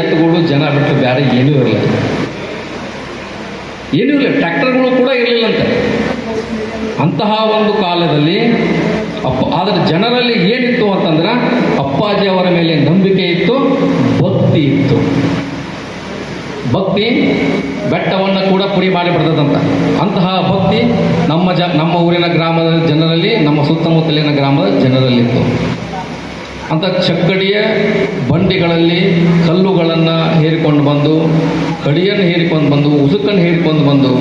ಎತ್ತುಗಳು ಜನ ಬಿಟ್ಟು ಬೇರೆ ಏನೂ ಇರಲಿಲ್ಲ ಏನೂ ಇಲ್ಲ ಟ್ರ್ಯಾಕ್ಟರ್ಗಳು ಕೂಡ ಇರಲಿಲ್ಲ ಅಂತ ಅಂತಹ ಒಂದು ಕಾಲದಲ್ಲಿ ಅಪ್ಪ, ಆದರೆ ಜನರಲ್ಲಿ ಏನಿತ್ತು ಅಂತಂದ್ರೆ ಅಪ್ಪಾಜಿ ಅವರ ಮೇಲೆ ನಂಬಿಕೆ ಇತ್ತು, ಭಕ್ತಿ ಇತ್ತು. ಭಕ್ತಿ ಬೆಟ್ಟವನ್ನು ಕೂಡ ಪುಡಿ ಮಾಡಿಬಿಡ್ತದಂತ. ಅಂತಹ ಭಕ್ತಿ ನಮ್ಮ ಜ, ನಮ್ಮ ಊರಿನ ಗ್ರಾಮದ ಜನರಲ್ಲಿ, ನಮ್ಮ ಸುತ್ತಮುತ್ತಲಿನ ಗ್ರಾಮದ ಜನರಲ್ಲಿತ್ತು. ಅಂತ ಚಕ್ಕಡಿಯ ಬಂಡಿಗಳಲ್ಲಿ ಕಲ್ಲುಗಳನ್ನು ಹೇರಿಕೊಂಡು ಬಂದು, ಕಡಿಯನ್ನು ಹೇರಿಕೊಂಡು ಬಂದು, ಉಸುಕನ್ನು ಹೇರಿಕೊಂಡು ಬಂದು,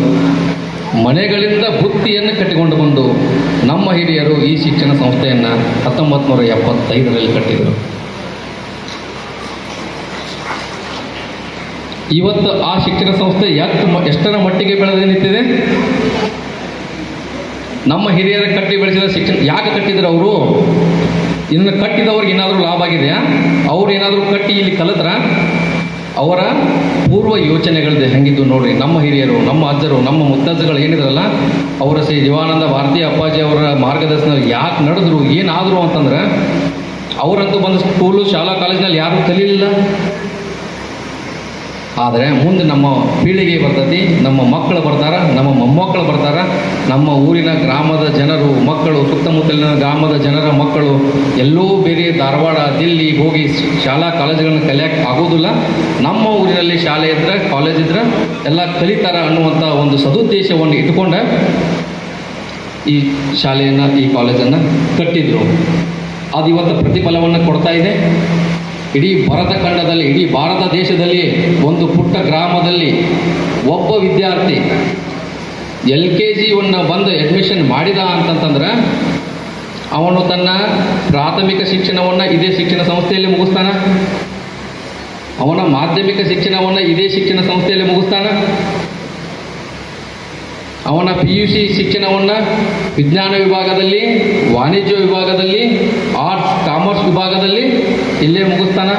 ಮನೆಗಳಿಂದ ಬುತ್ತಿಯನ್ನು ಕಟ್ಟಿಕೊಂಡು ಬಂದು, ನಮ್ಮ ಹಿರಿಯರು ಈ ಶಿಕ್ಷಣ ಸಂಸ್ಥೆಯನ್ನು ಹತ್ತೊಂಬತ್ತು ನೂರ ಎಪ್ಪತ್ತೈದರಲ್ಲಿ ಕಟ್ಟಿದರು. ಇವತ್ತು ಆ ಶಿಕ್ಷಣ ಸಂಸ್ಥೆ ಎಷ್ಟು ಎಷ್ಟರ ಮಟ್ಟಿಗೆ ಬೆಳೆದು ನಿಂತಿದೆ? ನಮ್ಮ ಹಿರಿಯರ ಕಟ್ಟಿ ಬೆಳೆಸಿದ ಶಿಕ್ಷಣ, ಯಾಕೆ ಕಟ್ಟಿದ್ರು ಅವರು? ಇದನ್ನು ಕಟ್ಟಿದವ್ರಿಗೆ ಏನಾದರೂ ಲಾಭ ಆಗಿದೆಯಾ? ಅವ್ರು ಏನಾದರೂ ಕಟ್ಟಿ ಇಲ್ಲಿ ಕಲಿತ್ರ ಅವರ ಪೂರ್ವ ಯೋಚನೆಗಳಿದೆ ಹೆಂಗಿದ್ದು ನೋಡ್ರಿ. ನಮ್ಮ ಹಿರಿಯರು, ನಮ್ಮ ಅಜ್ಜರು, ನಮ್ಮ ಮುತ್ತಜ್ಜಗಳು ಏನಿದ್ರಲ್ಲ, ಅವರ ಶ್ರೀ ಜೀವಾನಂದ ಭಾರತೀಯ ಅಪ್ಪಾಜಿ ಅವರ ಮಾರ್ಗದರ್ಶನ ಯಾಕೆ ನಡೆದ್ರು, ಏನಾದರು ಅಂತಂದ್ರೆ, ಅವರಂತೂ ಬಂದು ಸ್ಕೂಲು ಶಾಲಾ ಕಾಲೇಜಿನಲ್ಲಿ ಯಾರೂ ಕಲೀಲಿಲ್ಲ. ಆದರೆ ಮುಂದೆ ನಮ್ಮ ಪೀಳಿಗೆ ಬರ್ತೈತಿ, ನಮ್ಮ ಮಕ್ಕಳು ಬರ್ತಾರೆ, ನಮ್ಮ ಮೊಮ್ಮಕ್ಕಳು ಬರ್ತಾರೆ, ನಮ್ಮ ಊರಿನ ಗ್ರಾಮದ ಜನರು, ಮಕ್ಕಳು, ಸುತ್ತಮುತ್ತಲಿನ ಗ್ರಾಮದ ಜನರ ಮಕ್ಕಳು, ಎಲ್ಲೋ ಬೇರೆ ಧಾರವಾಡ, ದಿಲ್ಲಿ ಹೋಗಿ ಶಾಲಾ ಕಾಲೇಜುಗಳನ್ನು ಕಲಿಯಕ್ಕೆ ಆಗೋದಿಲ್ಲ. ನಮ್ಮ ಊರಿನಲ್ಲಿ ಶಾಲೆ ಇದ್ರೆ, ಕಾಲೇಜ್ ಇದ್ರೆ, ಎಲ್ಲ ಕಲಿತಾರ ಅನ್ನುವಂಥ ಒಂದು ಸದುದ್ದೇಶವನ್ನು ಇಟ್ಕೊಂಡ ಈ ಶಾಲೆಯನ್ನು, ಈ ಕಾಲೇಜನ್ನು ಕಟ್ಟಿದ್ರು. ಅದು ಇವತ್ತು ಪ್ರತಿಫಲವನ್ನು ಕೊಡ್ತಾ ಇದೆ. ಇಡೀ ಭರತ ಖಂಡದಲ್ಲಿ, ಇಡೀ ಭಾರತ ದೇಶದಲ್ಲಿ ಒಂದು ಪುಟ್ಟ ಗ್ರಾಮದಲ್ಲಿ ಒಬ್ಬ ವಿದ್ಯಾರ್ಥಿ ಎಲ್ ಕೆ ಜಿಯನ್ನು ಬಂದು ಅಡ್ಮಿಷನ್ ಮಾಡಿದ ಅಂತಂತಂದ್ರೆ, ಅವನು ತನ್ನ ಪ್ರಾಥಮಿಕ ಶಿಕ್ಷಣವನ್ನು ಇದೇ ಶಿಕ್ಷಣ ಸಂಸ್ಥೆಯಲ್ಲಿ ಮುಗಿಸ್ತಾನ. ಅವನ ಮಾಧ್ಯಮಿಕ ಶಿಕ್ಷಣವನ್ನು ಇದೇ ಶಿಕ್ಷಣ ಸಂಸ್ಥೆಯಲ್ಲಿ ಮುಗಿಸ್ತಾನ. ಅವನ ಪಿ ಯು ಸಿ ಶಿಕ್ಷಣವನ್ನು ವಿಜ್ಞಾನ ವಿಭಾಗದಲ್ಲಿ, ವಾಣಿಜ್ಯ ವಿಭಾಗದಲ್ಲಿ ಆರ್ಟ್ಸ್ ಕಾಮರ್ಸ್ ವಿಭಾಗದಲ್ಲಿ ಇಲ್ಲೇ ಮುಗಿಸ್ತಾನ.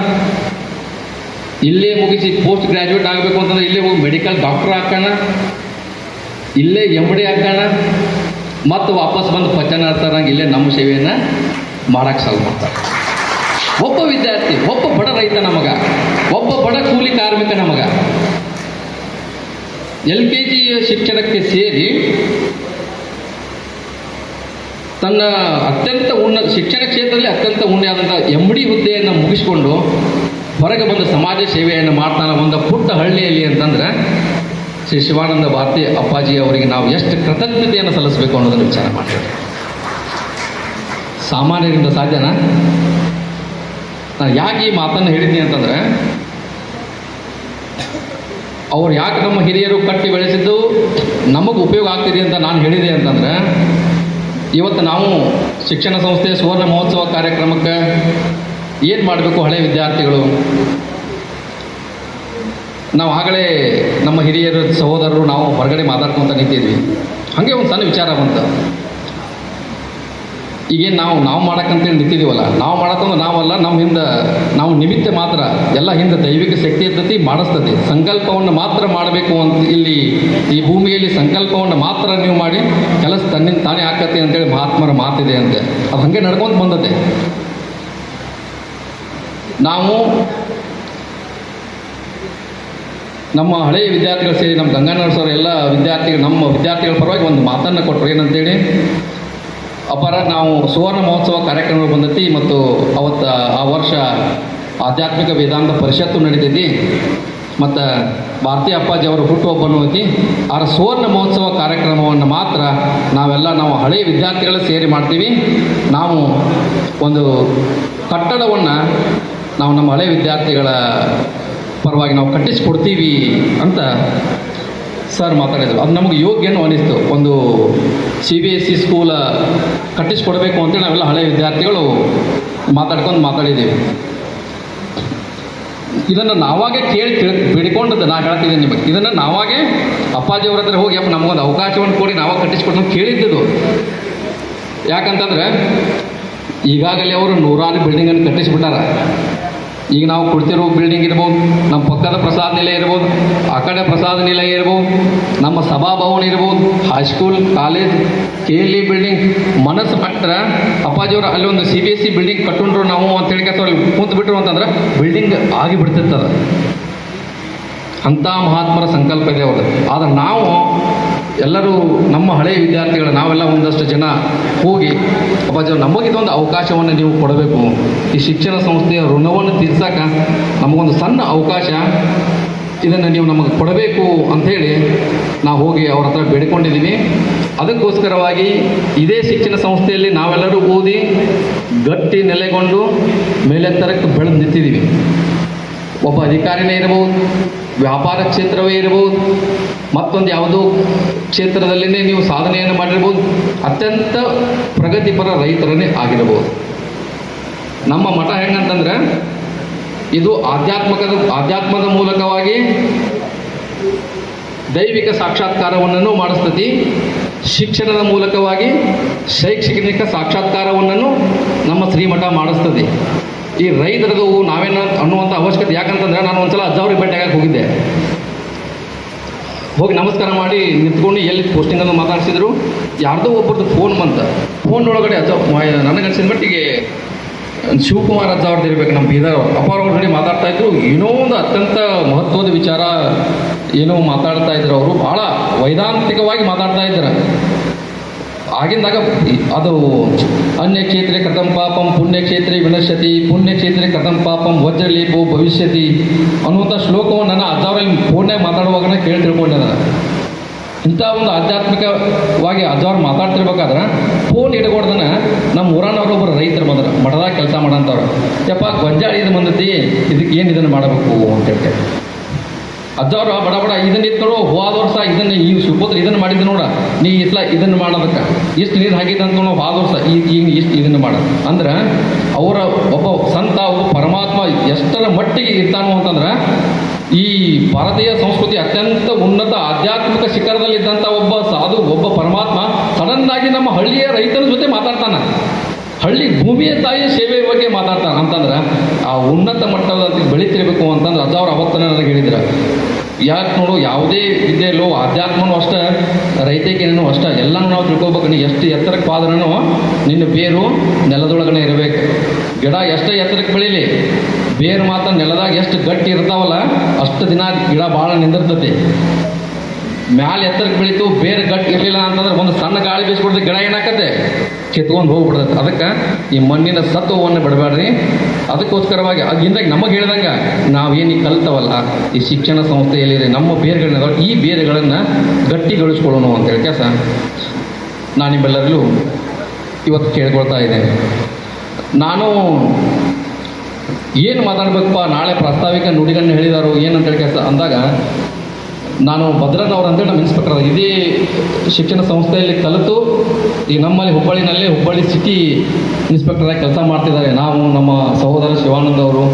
ಇಲ್ಲೇ ಮುಗಿಸಿ ಪೋಸ್ಟ್ ಗ್ರ್ಯಾಜುಯೇಟ್ ಆಗಬೇಕು ಅಂತಂದ್ರೆ ಇಲ್ಲೇ ಹೋಗಿ ಮೆಡಿಕಲ್ ಡಾಕ್ಟರ್ ಹಾಕೋಣ ಇಲ್ಲೇ ಎಂ ಡಿ ಹಾಕೋಣ ಮತ್ತು ವಾಪಸ್ ಬಂದು ಪಚ್ಚನಾಡ್ತಾರಂಗೆ ಇಲ್ಲೇ ನಮ್ಮ ಸೇವೆಯನ್ನು ಮಾಡಕ್ಕೆ ಸಾಲ್ವ್ ಮಾಡ್ತಾರೆ. ಒಬ್ಬ ವಿದ್ಯಾರ್ಥಿ, ಒಬ್ಬ ಬಡ ರೈತ ನಮಗ ಒಬ್ಬ ಬಡ ಕೂಲಿ ಕಾರ್ಮಿಕ ನಮಗ ಎಲ್ ಕೆ ಜಿ ಶಿಕ್ಷಣಕ್ಕೆ ಸೇರಿ ತನ್ನ ಅತ್ಯಂತ ಉನ್ನತ ಶಿಕ್ಷಣ ಕ್ಷೇತ್ರದಲ್ಲಿ ಅತ್ಯಂತ ಉನ್ನತ ಎಂ ಡಿ ಹುದ್ದೆಯನ್ನು ಮುಗಿಸಿಕೊಂಡು ಹೊರಗೆ ಬಂದ ಸಮಾಜ ಸೇವೆಯನ್ನು ಮಾಡ್ತಾನೆ ಒಂದು ಪುಟ್ಟ ಹಳ್ಳಿಯಲ್ಲಿ ಅಂತಂದ್ರೆ ಶ್ರೀ ಶಿವಾನಂದ ಭಾರತಿ ಅಪ್ಪಾಜಿ ಅವರಿಗೆ ನಾವು ಎಷ್ಟು ಕೃತಜ್ಞತೆಯನ್ನು ಸಲ್ಲಿಸಬೇಕು ಅನ್ನೋದನ್ನು ವಿಚಾರ ಮಾಡ್ತೇವೆ. ಸಾಮಾನ್ಯರಿಂದ ಸಾಧ್ಯನಾ? ನಾನು ಯಾಕೆ ಈ ಮಾತನ್ನು ಹೇಳಿದ್ದೀನಿ ಅಂತಂದರೆ, ಅವ್ರು ಯಾಕೆ ನಮ್ಮ ಹಿರಿಯರು ಕಟ್ಟಿ ಬೆಳೆಸಿದ್ದು, ನಮಗೆ ಉಪಯೋಗ ಆಗ್ತಿದೆ ಅಂತ ನಾನು ಹೇಳಿದೆ ಅಂತಂದರೆ ಇವತ್ತು ನಾವು ಶಿಕ್ಷಣ ಸಂಸ್ಥೆ ಸುವರ್ಣ ಮಹೋತ್ಸವ ಕಾರ್ಯಕ್ರಮಕ್ಕೆ ಏನು ಮಾಡಬೇಕು ಹಳೆ ವಿದ್ಯಾರ್ಥಿಗಳು? ನಾವು ಆಗಲೇ ನಮ್ಮ ಹಿರಿಯರು, ಸಹೋದರರು ನಾವು ಹೊರಗಡೆ ಮಾತಾಡ್ಕೊತ ನಿಂತಿದ್ವಿ. ಹಾಗೆ ಒಂದು ಸಣ್ಣ ವಿಚಾರ ಬಂತು. ಈಗೇನು ನಾವು ನಾವು ಮಾಡಕ್ಕಂತೇಳಿ ನಿಂತಿದ್ದೀವಲ್ಲ, ನಾವು ಮಾಡತ್ತಂದ್ರೆ ನಾವಲ್ಲ, ನಮ್ಮ ಹಿಂದೆ, ನಾವು ನಿಮಿತ್ತ ಮಾತ್ರ ಎಲ್ಲ ಹಿಂದೆ ದೈವಿಕ ಶಕ್ತಿ ಇರ್ತತಿ, ಮಾಡಿಸ್ತತಿ. ಸಂಕಲ್ಪವನ್ನು ಮಾತ್ರ ಮಾಡಬೇಕು ಅಂತ ಇಲ್ಲಿ ಈ ಭೂಮಿಯಲ್ಲಿ ಸಂಕಲ್ಪವನ್ನು ಮಾತ್ರ ನೀವು ಮಾಡಿ, ಕೆಲಸ ತನ್ನಿಂದ ತಾನೇ ಹಾಕತ್ತೆ ಅಂತೇಳಿ ಮಹಾತ್ಮರ ಮಾತಿದೆ ಅಂತೆ. ಅದು ಹಾಗೆ ನಡ್ಕೊಂತ ಬಂದತೆ ನಾವು ನಮ್ಮ ಹಳೆಯ ವಿದ್ಯಾರ್ಥಿಗಳು ಸೇರಿ ನಮ್ಮ ಗಂಗಾನಗರ ಸರ್ ಎಲ್ಲ ವಿದ್ಯಾರ್ಥಿಗಳು, ನಮ್ಮ ವಿದ್ಯಾರ್ಥಿಗಳ ಪರವಾಗಿ ಒಂದು ಮಾತನ್ನು ಕೊಟ್ಟರು. ಏನಂತೇಳಿ? ಅಪರ ನಾವು ಸುವರ್ಣ ಮಹೋತ್ಸವ ಕಾರ್ಯಕ್ರಮ ಬಂದೈತಿ ಮತ್ತು ಅವತ್ತು ಆ ವರ್ಷ ಆಧ್ಯಾತ್ಮಿಕ ವೇದಾಂತ ಪರಿಷತ್ತು ನಡೀತೈತಿ. ಮತ್ತು ಭಾರತೀಯ ಅಪ್ಪಾಜಿ ಅವರು ಹುಟ್ಟುಹಬ್ಬನೂ ಐತಿ. ಅವರ ಸುವರ್ಣ ಮಹೋತ್ಸವ ಕಾರ್ಯಕ್ರಮವನ್ನು ಮಾತ್ರ ನಾವೆಲ್ಲ ನಾವು ಹಳೆಯ ವಿದ್ಯಾರ್ಥಿಗಳು ಸೇರಿ ಮಾಡ್ತೀವಿ. ನಾವು ಒಂದು ಕಟ್ಟಡವನ್ನು ನಾವು ನಮ್ಮ ಹಳೆಯ ವಿದ್ಯಾರ್ಥಿಗಳ ಪರವಾಗಿ ನಾವು ಕಟ್ಟಿಸ್ಕೊಡ್ತೀವಿ ಅಂತ ಸರ್ ಮಾತಾಡಿದ್ರು. ಅದು ನಮಗೆ ಯೋಗ್ಯನೂ ಅನಿಸ್ತು. ಒಂದು C B S C school ಕಟ್ಟಿಸ್ಕೊಡ್ಬೇಕು ಅಂತೇಳಿ ನಾವೆಲ್ಲ ಹಳೆಯ ವಿದ್ಯಾರ್ಥಿಗಳು ಮಾತಾಡ್ಕೊಂಡು ಮಾತಾಡಿದ್ದೀವಿ. ಇದನ್ನು ನಾವಾಗೆ ಕೇಳಿ ತಿಳ್, ಬಿಡ್ಕೊಂಡದ್ದು ನಾ ಹೇಳ್ತಿದ್ದೀನಿ ನಿಮಗೆ. ಇದನ್ನು ನಾವಾಗೆ ಅಪ್ಪಾಜಿ ಅವ್ರ ಹತ್ರ ಹೋಗಿ ಅಪ್ಪ ನಮಗೊಂದು ಅವಕಾಶವನ್ನು ಕೊಡಿ, ನಾವಾಗ ಕಟ್ಟಿಸ್ಕೊಂಡು ಕೇಳಿದ್ದಿದ್ದು ಯಾಕಂತಂದ್ರೆ ಈಗಾಗಲೇ ಅವರು ನೂರಾರು ಬಿಲ್ಡಿಂಗನ್ನು ಕಟ್ಟಿಸ್ಬಿಟ್ಟಾರ. ಈಗ ನಾವು ಕೊಡ್ತಿರೋ ಬಿಲ್ಡಿಂಗ್ ಇರ್ಬೋದು, ನಮ್ಮ ಪಕ್ಕದ ಪ್ರಸಾದ ನಿಲಯ ಇರ್ಬೋದು, ಆ ಕಡೆ ಪ್ರಸಾದ ನಿಲಯ ಇರ್ಬೋದು, ನಮ್ಮ ಸಭಾಭವನ ಇರ್ಬೋದು high school college K L E building ಮನಸ್ಸು ಪಟ್ಟರೆ ಅಪ್ಪಾಜಿಯವರು ಅಲ್ಲಿ ಒಂದು C B S C building ಕಟ್ಟುಂಡ್ರು ನಾವು ಅಂತ ಅಲ್ಲಿ ಕೂತು ಬಿಟ್ರು ಅಂತಂದ್ರೆ ಬಿಲ್ಡಿಂಗ್ ಆಗಿ ಬಿಡ್ತಿರ್ತದೆ ಅಂಥ ಮಹಾತ್ಮರ ಸಂಕಲ್ಪ ಇದೆ ಅವ್ರದ್ದು. ಆದರೆ ನಾವು ಎಲ್ಲರೂ ನಮ್ಮ ಹಳೆಯ ವಿದ್ಯಾರ್ಥಿಗಳು, ನಾವೆಲ್ಲ ಒಂದಷ್ಟು ಜನ ಹೋಗಿ ಅಪ್ಪಾಜಿ ನಮಗಿದೊಂದು ಅವಕಾಶವನ್ನು ನೀವು ಕೊಡಬೇಕು. ಈ ಶಿಕ್ಷಣ ಸಂಸ್ಥೆಯ ಋಣವನ್ನು ತೀರ್ಸಕ್ಕೆ ನಮಗೊಂದು ಸಣ್ಣ ಅವಕಾಶ ಇದನ್ನು ನೀವು ನಮಗೆ ಕೊಡಬೇಕು ಅಂಥೇಳಿ ನಾವು ಹೋಗಿ ಅವ್ರ ಹತ್ರ ಬೇಡಿಕೊಂಡಿದ್ದೀವಿ ಅದಕ್ಕೋಸ್ಕರವಾಗಿ ಇದೇ ಶಿಕ್ಷಣ ಸಂಸ್ಥೆಯಲ್ಲಿ ನಾವೆಲ್ಲರೂ ಓದಿ ಗಟ್ಟಿ ನೆಲೆಗೊಂಡು ಮೇಲೆತ್ತರಕ್ಕೆ ಬೆಳೆದು ನಿಂತಿದ್ದೀವಿ ಒಬ್ಬ ಅಧಿಕಾರಿನೇ ಇರಬಹುದು, ವ್ಯಾಪಾರ ಕ್ಷೇತ್ರವೇ ಇರಬಹುದು ಮತ್ತೊಂದು ಯಾವುದೋ ಕ್ಷೇತ್ರದಲ್ಲಿನೇ ನೀವು ಸಾಧನೆಯನ್ನು ಮಾಡಿರ್ಬೋದು. ಅತ್ಯಂತ ಪ್ರಗತಿಪರ ರೈತರನ್ನೇ ಆಗಿರಬಹುದು ನಮ್ಮ ಮಠ ಹೆಂಗಂತಂದ್ರೆ, ಇದು ಆಧ್ಯಾತ್ಮಕದ, ಆಧ್ಯಾತ್ಮದ ಮೂಲಕವಾಗಿ ದೈವಿಕ ಸಾಕ್ಷಾತ್ಕಾರವನ್ನು ಮಾಡಿಸ್ತತಿ. ಶಿಕ್ಷಣದ ಮೂಲಕವಾಗಿ ಶೈಕ್ಷಣಿಕ ಸಾಕ್ಷಾತ್ಕಾರವನ್ನು ನಮ್ಮ ಶ್ರೀಮಠ ಮಾಡಿಸ್ತದೆ ಈ ರೈತರದು ನಾವೇನ ಅನ್ನುವಂಥ ಅವಶ್ಯಕತೆ ಯಾಕಂತಂದ್ರೆ ನಾನು ಒಂದ್ಸಲ ಅಜ್ಜಾವ್ರಿ ಭೇಟಿಯಾಗಕ್ಕೆ ಹೋಗಿದ್ದೆ. ಹೋಗಿ ನಮಸ್ಕಾರ ಮಾಡಿ ನಿಂತ್ಕೊಂಡು ಎಲ್ಲಿ ಪೋಸ್ಟಿಂಗ್ ಅನ್ನು ಮಾತಾಡಿಸಿದ್ರು? ಯಾರ್ದೋ ಒಬ್ಬರದ್ದು ಫೋನ್ ಬಂತ. ಫೋನ್ ಒಳಗಡೆ ಅಜ್ಜ ನನಗೆ ಅನ್ಸಿದ ಮಟ್ಟಿಗೆ ಶಿವಕುಮಾರ್ ಅಜ್ಜ ಅವ್ರದ್ದು ಇರಬೇಕು, ನಮ್ಮ ಬೀದರ್. ಅಪ್ಪ ಅವ್ರ ಮಾತಾಡ್ತಾ ಇದ್ರು. ಏನೋ ಒಂದು ಅತ್ಯಂತ ಮಹತ್ವದ ವಿಚಾರ ಏನೋ ಮಾತಾಡ್ತಾ ಇದ್ರು ಅವರು. ಭಾಳ ವೈದಾಂತಿಕವಾಗಿ ಮಾತಾಡ್ತಾ ಇದ್ರು ಆಗಿಂದಾಗ ಅದು ಅನ್ಯ ಕ್ಷೇತ್ರ ಕಥಂ ಪಾಪಂ ಪುಣ್ಯ ವಿನಶತಿ ವಿನಶ್ಯತಿ ಪುಣ್ಯ ಕ್ಷೇತ್ರೆ ಕಥಂ ಪಾಪಂ ವಜ್ರಲೇಪೋ ಭವಿಷ್ಯತಿ ಅನ್ನುವಂಥ ಶ್ಲೋಕವನ್ನು ನನ್ನ ಅಜ್ಜಾವರಲ್ಲಿ ಫೋನ್ಯಾಗ ಮಾತಾಡುವಾಗ ಕೇಳಿ ತಿಳ್ಕೊಂಡೆ ನಾನು ಇಂಥ ಒಂದು ಆಧ್ಯಾತ್ಮಿಕವಾಗಿ ಅಜ್ಜವ್ರು ಮಾತಾಡ್ತಿರ್ಬೇಕಾದ್ರೆ ಫೋನ್ ಹಿಡ್ಕೊಡ್ದನ ನಮ್ಮ ಊರನವ್ರು ಒಬ್ಬರು ರೈತರು ಬಂದ್ರು ಮಠದಾಗ ಕೆಲಸ ಮಾಡೋಂಥವ್ರು ಯಪ್ಪ, ಗೊಂಜಾಳ ಇದು ಬಂದತಿ, ಇದಕ್ಕೆ ಏನು ಇದನ್ನು ಮಾಡಬೇಕು ಅಂತ ಹೇಳ್ತೇವೆ ಅಜ್ಜವ್ರು ಬಡ ಬಡ, ಇದನ್ನ ಇತ್ತು ಹೋದ ವರ್ಷ ಇದನ್ನ ಈ ಸುಪುತ್ರ ಇದನ್ನ ಮಾಡಿದ್ದು ನೋಡ. ನೀ ಇಸ್ಲ ಇದನ್ನ ಮಾಡೋದಕ್ಕೆ. ಇಷ್ಟು ನೀರು ಹಾಕಿದಂತ ನಾವು ಹೋದ ವರ್ಷ ಈಗ ಇಷ್ಟು ಇದನ್ನ ಮಾಡ. ಅಂದ್ರೆ ಅವರ ಒಬ್ಬ ಸಂತ, ಒಬ್ಬ ಪರಮಾತ್ಮ ಎಷ್ಟರ ಮಟ್ಟಿಗೆ ಇರ್ತಾನೋ ಅಂತಂದ್ರೆ, ಈ ಭಾರತೀಯ ಸಂಸ್ಕೃತಿ ಅತ್ಯಂತ ಉನ್ನತ ಆಧ್ಯಾತ್ಮಿಕ ಶಿಖರದಲ್ಲಿದ್ದಂಥ ಒಬ್ಬ ಸಾಧು, ಒಬ್ಬ ಪರಮಾತ್ಮ, ಸಡನ್ ನಮ್ಮ ಹಳ್ಳಿಯ ರೈತರ ಜೊತೆ ಮಾತಾಡ್ತಾನೆ. ಹಳ್ಳಿ ಭೂಮಿಯ ತಾಯಿಯ ಸೇವೆ ಬಗ್ಗೆ ಮಾತಾಡ್ತಾರೆ. ಅಂತಂದ್ರೆ ಆ ಉನ್ನತ ಮಟ್ಟದ ಬೆಳಿತಿರ್ಬೇಕು ಅಂತಂದ್ರೆ ಅಜ್ಜವ್ರು ಅವತ್ತನೇ ನನಗೆ ಹೇಳಿದ್ರು. ಯಾಕೆ ನೋಡು, ಯಾವುದೇ ವಿದ್ಯೆಯಲ್ಲೂ ಆಧ್ಯಾತ್ಮನೂ ಅಷ್ಟೇ, ರೈತಕೇನೂ ಅಷ್ಟೇ, ಎಲ್ಲನೂ ನಾವು ತಿಳ್ಕೊಬೇಕು. ನೀ ಎಷ್ಟು ಎತ್ತರಕ್ಕೆ ಪಾದ್ರೂ ನಿನ್ನ ಬೇರು ನೆಲದೊಳಗನೆ ಇರಬೇಕು. ಗಿಡ ಎಷ್ಟೇ ಎತ್ತರಕ್ಕೆ ಬೆಳೀಲಿ, ಬೇರು ಮಾತ್ರ ನೆಲದಾಗ ಎಷ್ಟು ಗಟ್ಟಿ ಇರ್ತಾವಲ್ಲ, ಅಷ್ಟು ದಿನ ಗಿಡ ಭಾಳ ನಿಂದಿರ್ತತಿ. ಮ್ಯಾಲ ಎತ್ತರಕ್ಕೆ ಬೆಳೀತು, ಬೇರೆ ಗಟ್ಟಿ ಇರಲಿಲ್ಲ ಅಂತಂದ್ರೆ ಒಂದು ಸಣ್ಣ ಗಾಳಿ ಬೀಸ್ಬಿಡ್ದು ಗಿಡ ಏನಾಕತ್ತೆ? ಕಿತ್ಕೊಂಡು ಹೋಗ್ಬಿಡ್ತೈತೆ ಅದಕ್ಕೆ ಈ ಮಣ್ಣಿನ ಸತ್ವವನ್ನು ಬಿಡಬೇಡ್ರಿ. ಅದಕ್ಕೋಸ್ಕರವಾಗಿ ಅದಿಂದಾಗ ನಮಗೆ ಹೇಳ್ದಂಗೆ, ನಾವೇನು ಕಲ್ತವಲ್ಲ, ಈ ಶಿಕ್ಷಣ ಸಂಸ್ಥೆಯಲ್ಲಿ ನಮ್ಮ ಬೇರುಗಳನ್ನ ಈ ಬೇರುಗಳನ್ನು ಗಟ್ಟಿಗೊಳಿಸ್ಕೊಳ್ಳೋಣ ಅಂತೇಳಿ. ಕೆಲಸ? ನಾನು ನಿಮ್ಮೆಲ್ಲರಿಗೂ ಇವತ್ತು ಕೇಳ್ಕೊಳ್ತಾ ಇದ್ದೇನೆ. ನಾನು ಏನು ಮಾತಾಡ್ಬೇಕಪ್ಪ, ನಾಳೆ ಪ್ರಾಸ್ತಾವಿಕ ನುಡಿಗಳನ್ನ ಹೇಳಿದಾರು, ಏನಂತೇಳಿ ಕೆಲಸ? ಅಂದಾಗ ನಾನು ಭದ್ರನ್ ಅವ್ರು ಅಂತೇಳಿ ನಮ್ಮ ಇನ್ಸ್ಪೆಕ್ಟರ್ ಇದೇ ಶಿಕ್ಷಣ ಸಂಸ್ಥೆಯಲ್ಲಿ ಕಲಿತು ಈಗ ನಮ್ಮಲ್ಲಿ ಹುಬ್ಬಳ್ಳಿನಲ್ಲಿ ಹುಬ್ಬಳ್ಳಿ ಸಿಟಿ ಇನ್ಸ್ಪೆಕ್ಟರಾಗಿ ಕೆಲಸ ಮಾಡ್ತಿದ್ದಾರೆ. ನಾವು ನಮ್ಮ ಸಹೋದರ ಶಿವಾನಂದ್ ಅವರು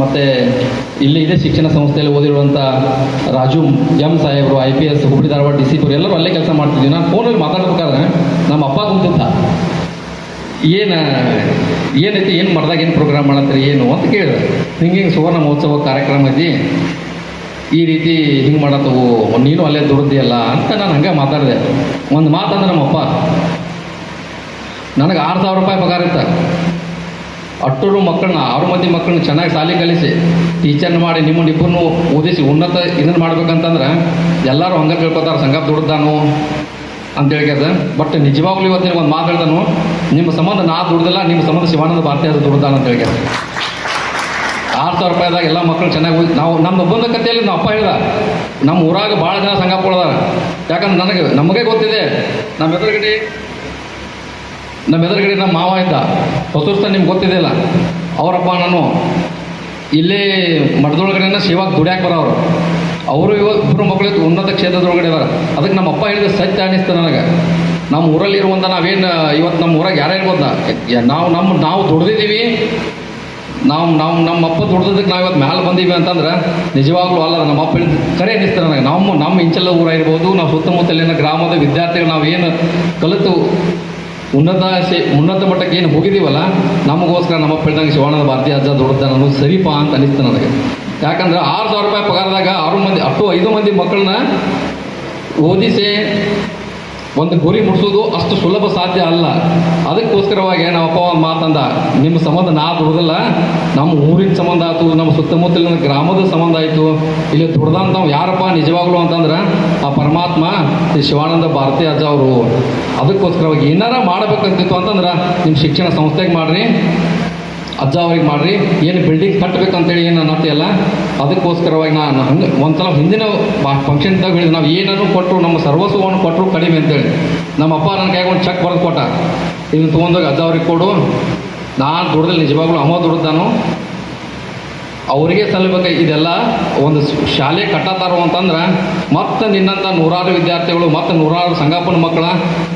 ಮತ್ತು ಇಲ್ಲಿ ಇದೇ ಶಿಕ್ಷಣ ಸಂಸ್ಥೆಯಲ್ಲಿ ಓದಿರುವಂಥ ರಾಜು ಎಂ ಸಾಹೇಬರು I P S Hubballi Dharwad D C P ಎಲ್ಲರೂ ಅಲ್ಲೇ ಕೆಲಸ ಮಾಡ್ತಿದ್ವಿ. ನಾನು ಫೋನಲ್ಲಿ ಮಾತಾಡ್ಬೇಕಾದ್ರೆ ನಮ್ಮ ಅಪ್ಪ ಕುಂತಿದ್ದ. ಏನು, ಏನೈತಿ, ಏನು ಮಾಡ್ದಾಗ ಏನು ಪ್ರೋಗ್ರಾಮ್ ಮಾಡತ್ತೀರಿ ಏನು ಅಂತ ಕೇಳಿದೆ ಹಿಂಗೆ ಹಿಂಗೆ ಸುವರ್ಣ ಮಹೋತ್ಸವ ಕಾರ್ಯಕ್ರಮ ಐತಿ ಈ ರೀತಿ ಹಿಂಗೆ ಮಾಡತ್ತವು ನೀನು ಅಲ್ಲೇ ದುಡ್ದಿಯಲ್ಲ ಅಂತ ನಾನು ಹಂಗೆ ಮಾತಾಡಿದೆ. ಒಂದು ಮಾತಂದ್ರೆ ನಮ್ಮಪ್ಪ, ನನಗೆ ಆರು ಸಾವಿರ ರೂಪಾಯಿ ಪಗಾರ ಇತ್ತ. ಅಟ್ಟೂರು ಮಕ್ಕಳನ್ನ ಆರು ಮಂದಿ ಮಕ್ಕಳನ್ನ ಚೆನ್ನಾಗಿ ಸಾಲಿ ಕಲಿಸಿ ಟೀಚರ್ನ ಮಾಡಿ ನಿಮ್ಮನ್ನ ಇಬ್ಬರನ್ನು ಓದಿಸಿ ಉನ್ನತ ಇದನ್ನು ಮಾಡ್ಬೇಕಂತಂದ್ರೆ ಎಲ್ಲರೂ ಹಂಗೆ ಕೇಳ್ಕೊತಾರೆ, ಸಂಘ ದುಡ್ದಾನು. ಅಂತ ಕೇಳ್ದೆ ಬಟ್ ನಿಜವಾಗ್ಲೂ ಇವತ್ತಿನ ಒಂದು ಮಾತಾಡ್ದಾನು ನಿಮ್ಮ ಸಂಬಂಧ ನಾ ದುಡ್ದಿಲ್ಲ, ನಿಮ್ಮ ಸಂಬಂಧ ಶಿವಾನಂದ ಭಾರತೀಯ ದುಡ್ದಾನ ಅಂತ ಹೇಳಿ ಆರು ಸಾವಿರ ರೂಪಾಯಿದಾಗ ಎಲ್ಲ ಮಕ್ಕಳು ಚೆನ್ನಾಗಿ ನಾವು ನಮ್ಮ ಬಂದ ಕಥೆಯಲ್ಲಿ ನಮ್ಮ ಅಪ್ಪ ಹೇಳ್ದ, ನಮ್ಮ ಊರಾಗ ಭಾಳ ಜನ ಸಂಘ ಕೊಳ್ದಾರ ಯಾಕಂದ್ರೆ ನನಗೆ ನಮಗೆ ಗೊತ್ತಿದೆ, ನಮ್ಮ ಎದುರುಗಡೆ ನಮ್ಮ ಎದುರುಗಡೆ ನಮ್ಮ ಮಾವ ಇದ್ದ. ಹೊಸೂರ್ತ ನಿಮ್ಗೆ ಗೊತ್ತಿದೆಯಲ್ಲ ಅವರಪ್ಪ ನಾನು ಇಲ್ಲಿ ಮಠದೊಳಗಡೆನ ಶಿವಾಗ ದುಡ್ಯಾಕೆ ಬರೋರು ಅವರು ಇಬ್ಬರು ಮಕ್ಕಳು ಉನ್ನತ ಕ್ಷೇತ್ರದೊಳಗಡೆ ಇದಾರೆ. ಅದಕ್ಕೆ ನಮ್ಮ ಅಪ್ಪ ಹೇಳಿದ ಸತ್ಯ ಅನ್ನಿಸ್ತು ನನಗೆ. ನಮ್ಮ ಊರಲ್ಲಿ ಇರುವಂಥ ನಾವೇನು, ಇವತ್ತು ನಮ್ಮ ಊರಾಗ ಯಾರ್ಯಾರು ಗೊತ್ತಾ? ಯ- ನಾವು ನಮ್ಮ ನಾವು ದುಡ್ದಿದ್ದೀವಿ ನಾವು ನಾವು, ನಮ್ಮ ಅಪ್ಪ ದುಡ್ದದಕ್ಕೆ ನಾವು ಇವತ್ತು ಮ್ಯಾಲೆ ಬಂದೀವಿ ಅಂತಂದ್ರೆ ನಿಜವಾಗ್ಲೂ ಅಲ್ಲ, ನಮ್ಮ ಅಪ್ಪ ಕರೆ ಅನ್ನಿಸ್ತಾರೆ ನನಗೆ. ನಮ್ಮ ನಮ್ಮ ಇಂಚಲ ಊರಾಗಿರ್ಬೋದು, ನಾವು ಸುತ್ತಮುತ್ತಲಿನ ಗ್ರಾಮದ ವಿದ್ಯಾರ್ಥಿಗಳು ನಾವು ಏನು ಕಲಿತು ಉನ್ನತ ಶಿ, ಉನ್ನತ ಮಟ್ಟಕ್ಕೆ ಏನು ಹೋಗಿದ್ದೀವಲ್ಲ ನಮಗೋಸ್ಕರ ನಮ್ಮ ಹೇಳಿದಂಗೆ ಶಿವಾನಂದ ಭಾರತೀಯ ಅಜ್ಜ ದೊಡ್ಡದ ಅನ್ನೋದು ಸರಿಪಾ ಅಂತ ಅನಿಸ್ತು ನನಗೆ. ಯಾಕಂದ್ರೆ ಆರು ಸಾವಿರ ರೂಪಾಯಿ ಪಗಾರದಾಗ ಆರು ಮಂದಿ, ಅಷ್ಟು ಐದು ಮಂದಿ ಮಕ್ಕಳನ್ನ ಓದಿಸಿ ಒಂದು ಗುರಿ ಮುಟ್ಟಿಸೋದು ಅಷ್ಟು ಸುಲಭ ಸಾಧ್ಯ ಅಲ್ಲ. ಅದಕ್ಕೋಸ್ಕರವಾಗಿ ನಮ್ಮ ಅಪ್ಪ ಒಂದು ಮಾತಂದ, ನಿಮ್ಮ ಸಂಬಂಧ ನಾ ದುಡ್ದಲ್ಲ ನಮ್ಮ ಊರಿನ ಸಂಬಂಧ ಆಯಿತು, ನಮ್ಮ ಸುತ್ತಮುತ್ತಲಿನ ಗ್ರಾಮದ ಸಂಬಂಧ ಆಯಿತು. ಇಲ್ಲಿ ದುಡ್ದಂಥವು ಯಾರಪ್ಪ ನಿಜವಾಗ್ಲು ಅಂತಂದ್ರೆ, ಆ ಪರಮಾತ್ಮ ಶ್ರೀ ಶಿವಾನಂದ ಭಾರತಿ ಅಜ್ಜ ಅವರು. ಅದಕ್ಕೋಸ್ಕರವಾಗಿ ಏನಾರ ಮಾಡಬೇಕಂತಿತ್ತು ಅಂತಂದ್ರೆ ನಿಮ್ಮ ಶಿಕ್ಷಣ ಸಂಸ್ಥೆಗೆ ಮಾಡಿರಿ. ಅಜ್ಜ ಅವ್ರಿಗೆ ಮಾಡ್ರಿ, ಏನು ಬಿಲ್ಡಿಂಗ್ ಕಟ್ಟಬೇಕಂತೇಳಿ ಏನು ಅನ್ನತ್ತಿಯಲ್ಲ, ಅದಕ್ಕೋಸ್ಕರವಾಗಿ ನಾನು ಹಂಗೆ ಒಂದ್ಸಲ ಹಿಂದಿನ ಫಂಕ್ಷನ್ದಾಗ ಹೇಳಿದ್ರು, ನಾವು ಏನನ್ನು ಕೊಟ್ಟರು ನಮ್ಮ ಸರ್ವಸ್ವವನ್ನು ಕೊಟ್ಟರು ಕಡಿಮೆ ಅಂತೇಳಿ. ನಮ್ಮ ಅಪ್ಪ ನನ್ನ ಕೈಗೆ ಒಂದು ಚೆಕ್ ಬರೆದು ಕೊಟ್ಟ. ಇದನ್ನು ತೊಗೊಂಡೋಗಿ ಅಜ್ಜ ಅವ್ರಿಗೆ ಕೊಡು. ನಾನು ದುಡ್ದಲ್ಲಿ ನಿಜವಾಗ್ಲೂ ಅಮ್ಮ ದುಡ್ದಾನು. ಅವರಿಗೆ ಸಲ್ಲಬೇಕು ಇದೆಲ್ಲ ಒಂದು ಶಾಲೆ ಕಟ್ಟತಾರು ಅಂತಂದ್ರೆ, ಮತ್ತೆ ನಿನ್ನಂಥ ನೂರಾರು ವಿದ್ಯಾರ್ಥಿಗಳು, ಮತ್ತು ನೂರಾರು ಸಂಗಾಪನ ಮಕ್ಕಳ,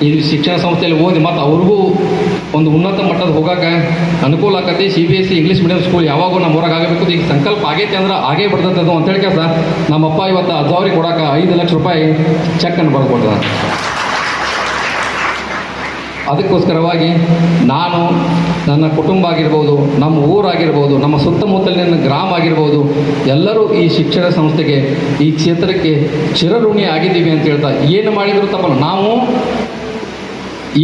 ಈ ಶಿಕ್ಷಣ ಸಂಸ್ಥೆಯಲ್ಲಿ ಓದಿ, ಮತ್ತು ಅವ್ರಿಗೂ ಒಂದು ಉನ್ನತ ಮಟ್ಟದ ಹೋಗಕ್ಕೆ ಅನುಕೂಲ ಆಕತಿ. C B S C English medium school ಯಾವಾಗೂ ನಮ್ಮ ಊರಾಗ ಆಗಬೇಕು. ಈಗ ಸಂಕಲ್ಪ ಆಗೈತೆ ಅಂದ್ರೆ ಆಗೇ ಬರ್ತದ್ದು ಅಂತ ಹೇಳಿ ಕೆಲಸ ನಮ್ಮಪ್ಪ ಇವತ್ತು ಅಜ್ಜಾವ್ರಿಗೆ ಕೊಡೋಕೆ ಐದು ಲಕ್ಷ ರೂಪಾಯಿ ಚೆಕ್ಕನ್ನು ಅನ್ನು ಕೊಟ್ಟಿದ್ದಾರೆ ಅದಕ್ಕೋಸ್ಕರವಾಗಿ ನಾನು ನನ್ನ ಕುಟುಂಬ ಆಗಿರ್ಬೋದು, ನಮ್ಮ ಊರಾಗಿರ್ಬೋದು ನಮ್ಮ ಸುತ್ತಮುತ್ತಲಿನ ಗ್ರಾಮ ಆಗಿರ್ಬೋದು, ಎಲ್ಲರೂ ಈ ಶಿಕ್ಷಣ ಸಂಸ್ಥೆಗೆ ಈ ಕ್ಷೇತ್ರಕ್ಕೆ ಚಿರಋಣಿ ಆಗಿದ್ದೀವಿ ಅಂತ ಹೇಳ್ತಾ, ಏನು ಮಾಡಿದರೂ ತಪ್ಪಲ್ಲ. ನಾವು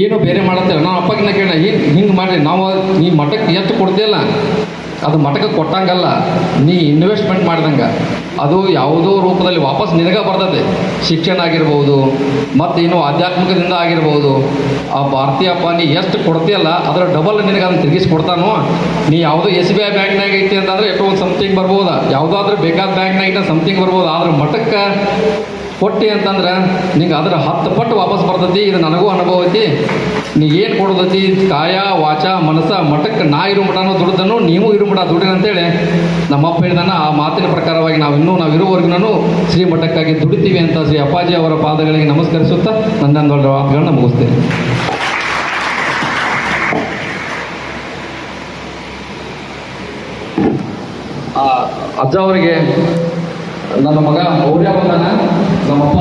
ಏನು ಬೇರೆ ಮಾಡತ್ತೇವೆ ನಾವು ಅಪ್ಪಗಿನ ಕೇಳ ಏನು ಹಿಂಗೆ ಮಾಡಿ ನಾವು ನೀ ಮಠಕ್ಕೆ ಎಷ್ಟು ಕೊಡ್ತೀಯಲ್ಲ ಅದು ಮಠಕ್ಕೆ ಕೊಟ್ಟಂಗಲ್ಲ. ನೀ ಇನ್ವೆಸ್ಟ್ಮೆಂಟ್ ಮಾಡ್ದಂಗೆ. ಅದು ಯಾವುದೋ ರೂಪದಲ್ಲಿ ವಾಪಸ್ ನಿನಗೆ ಬರ್ತದೆ. ಶಿಕ್ಷಣ ಆಗಿರ್ಬೋದು, ಮತ್ತು ಇನ್ನು ಆಧ್ಯಾತ್ಮಿಕದಿಂದ ಆಗಿರ್ಬೋದು. ಆ ಭಾರತೀಯಪ್ಪ ನೀ ಎಷ್ಟು ಕೊಡ್ತೀಯಲ್ಲ, ಅದರ ಡಬಲ್ ನಿನಗೆ ಅದನ್ನು ತಿರುಗಿಸಿ ಕೊಡ್ತಾನೋ. ನೀ ಯಾವುದೋ ಎಸ್ ಬಿ ಐ ಬ್ಯಾಂಕ್ನಾಗ ಐತಿ ಅಂತಂದ್ರೆ ಎಷ್ಟೋ ಒಂದು ಸಮಥಿಂಗ್ ಬರ್ಬೋದು. ಯಾವುದಾದ್ರೂ ಬೇಕಾದ ಬ್ಯಾಂಕ್ನಾಗ ಇಟ್ಟ ಸಮಥಿಂಗ್ ಬರ್ಬೋದು. ಆದ್ರೆ ಮಠಕ್ಕೆ ಕೊಟ್ಟಿ ಅಂತಂದ್ರೆ ನಿಂಗೆ ಅದರ ಹತ್ತು ಪಟ್ಟು ವಾಪಸ್ ಬರ್ತೈತಿ, ಇದು ನನಗೂ ಅನುಭವ ಐತಿ. ನೀ ಏನು ಕೊಡೋದೈತಿ? ಕಾಯ, ವಾಚ, ಮನಸ್ಸ, ಮಠಕ್ಕೆ ನಾ ಇರೋ ಮಠನೋ ದುಡ್ದನು ನೀವು ಇರೋ ಮಠ ದುಡ್ಡಿನ ಅಂತೇಳಿ ನಮ್ಮಪ್ಪ ಹೇಳಿದಾನ ಆ ಮಾತಿನ ಪ್ರಕಾರವಾಗಿ ನಾವು ಇನ್ನೂ ನಾವು ಇರುವವರೆಗೂ ಶ್ರೀ ಮಠಕ್ಕಾಗಿ ದುಡಿತೀವಿ ಅಂತ ಶ್ರೀ ಅಪ್ಪಾಜಿ ಅವರ ಪಾದಗಳಿಗೆ ನಮಸ್ಕರಿಸುತ್ತಾ ನನ್ನೊಂದು ಮಾತುಗಳನ್ನ ಮುಗಿಸ್ತೇನೆ ಅಜ್ಜ ಅವರಿಗೆ ನನ್ನ ಮಗ ಮೌರ್ಯ ಬಂದಾನ. ನಮ್ಮಪ್ಪ